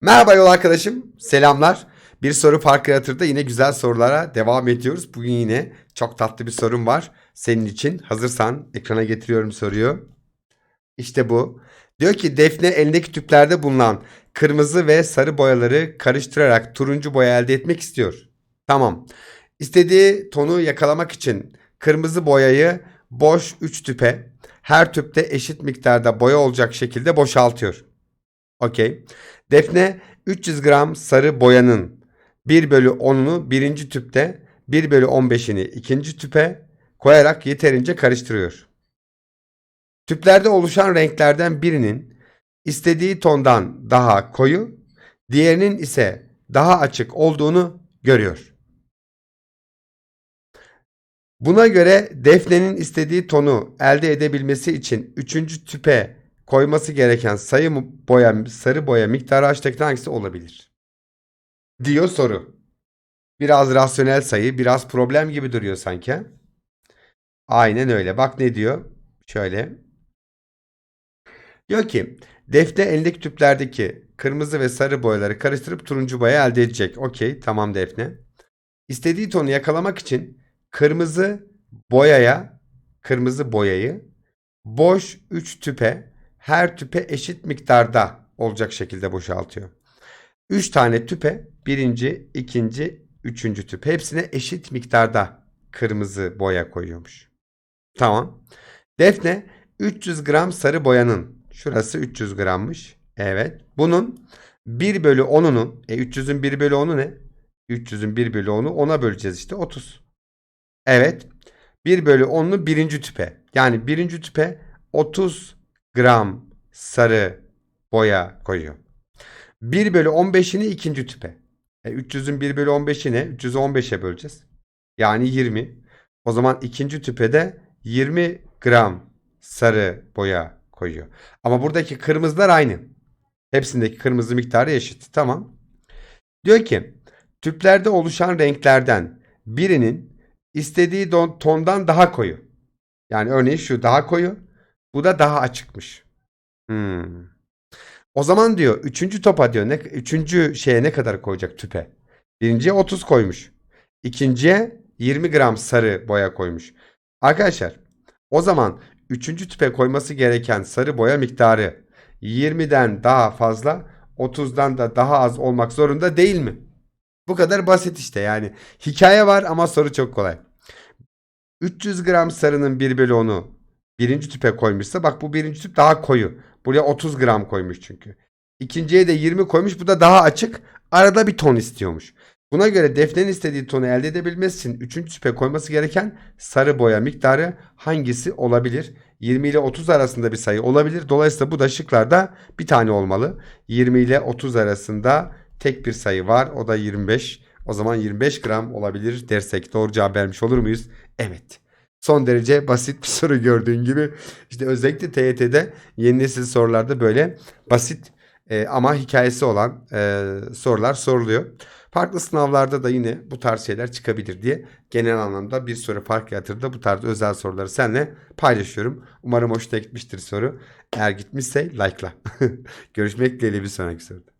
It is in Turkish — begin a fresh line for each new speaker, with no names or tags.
Merhaba yol arkadaşım. Selamlar. Bir soru fark yaratırda yine güzel sorulara devam ediyoruz. Bugün yine çok tatlı bir sorum var. Senin için hazırsan ekrana getiriyorum soruyu. İşte bu. Diyor ki Defne elindeki tüplerde bulunan kırmızı ve sarı boyaları karıştırarak turuncu boya elde etmek istiyor. Tamam. İstediği tonu yakalamak için kırmızı boyayı boş 3 tüpe her tüpte eşit miktarda boya olacak şekilde boşaltıyor. Okey. Defne 300 gram sarı boyanın 1 bölü 10'unu birinci tüpte 1 bölü 15'ini ikinci tüpe koyarak yeterince karıştırıyor. Tüplerde oluşan renklerden birinin istediği tondan daha koyu, diğerinin ise daha açık olduğunu görüyor. Buna göre Defne'nin istediği tonu elde edebilmesi için üçüncü tüpe koyması gereken sayı boya, sarı boya miktarı aşağıdakilerden hangisi olabilir? Diyor soru. Biraz rasyonel sayı, biraz problem gibi duruyor sanki. Aynen öyle. Bak ne diyor? Şöyle. Diyor ki Defne elindeki tüplerdeki kırmızı ve sarı boyaları karıştırıp turuncu boya elde edecek. Okey tamam Defne. İstediği tonu yakalamak için kırmızı boyaya kırmızı boyayı boş 3 tüpe her tüpe eşit miktarda olacak şekilde boşaltıyor. 3 tane tüpe birinci, ikinci, üçüncü tüp hepsine eşit miktarda kırmızı boya koyuyormuş. Tamam. Defne 300 gram sarı boyanın şurası 300 grammış. Evet. Bunun 1 bölü 10'unun e 300'ün 1 bölü 10'u ne? 300'ün 1 bölü 10'u 10'a böleceğiz işte 30. Evet. 1 bölü 10'unu birinci tüpe. Yani birinci tüpe 30 gram sarı boya koyuyor. 1 bölü 15'ini ikinci tüpe. E, 300'ün 1 bölü 15'i ne? 300'ü 15'e böleceğiz. Yani 20. O zaman ikinci tüpede 20 gram sarı boya koyuyor. Ama buradaki kırmızılar aynı. Hepsindeki kırmızı miktarı eşit. Tamam. Diyor ki tüplerde oluşan renklerden birinin istediği tondan daha koyu. Yani örneğin şu daha koyu. Bu da daha açıkmış. Hmm. O zaman diyor üçüncü topa diyor ne, üçüncü şeye ne kadar koyacak tüpe? Birinciye 30 koymuş. İkinciye 20 gram sarı boya koymuş. Arkadaşlar o zaman üçüncü tüpe koyması gereken sarı boya miktarı 20'den daha fazla 30'dan da daha az olmak zorunda değil mi? Bu kadar basit işte yani. Hikaye var ama soru çok kolay. 300 gram sarının 1 bölü 10'u birinci tüpe koymuşsa bak bu birinci tüp daha koyu. Buraya 30 gram koymuş çünkü. İkinciye de 20 koymuş. Bu da daha açık. Arada bir ton istiyormuş. Buna göre Defne'nin istediği tonu elde edebilmesi için 3. tüpe koyması gereken sarı boya miktarı hangisi olabilir? 20 ile 30 arasında bir sayı olabilir. Dolayısıyla bu da şıklarda bir tane olmalı. 20 ile 30 arasında tek bir sayı var. O da 25. O zaman 25 gram olabilir dersek doğru cevap vermiş olur muyuz? Evet. Son derece basit bir soru gördüğün gibi. İşte özellikle TYT'de yeni nesil sorularda böyle basit e, ama hikayesi olan e, sorular soruluyor. Farklı sınavlarda da yine bu tarz şeyler çıkabilir diye genel anlamda bir soru fark yatırdı. Bu tarz özel soruları seninle paylaşıyorum. Umarım hoşuna gitmiştir soru. Eğer gitmişse like'la. Görüşmek dileğiyle bir sonraki soruda.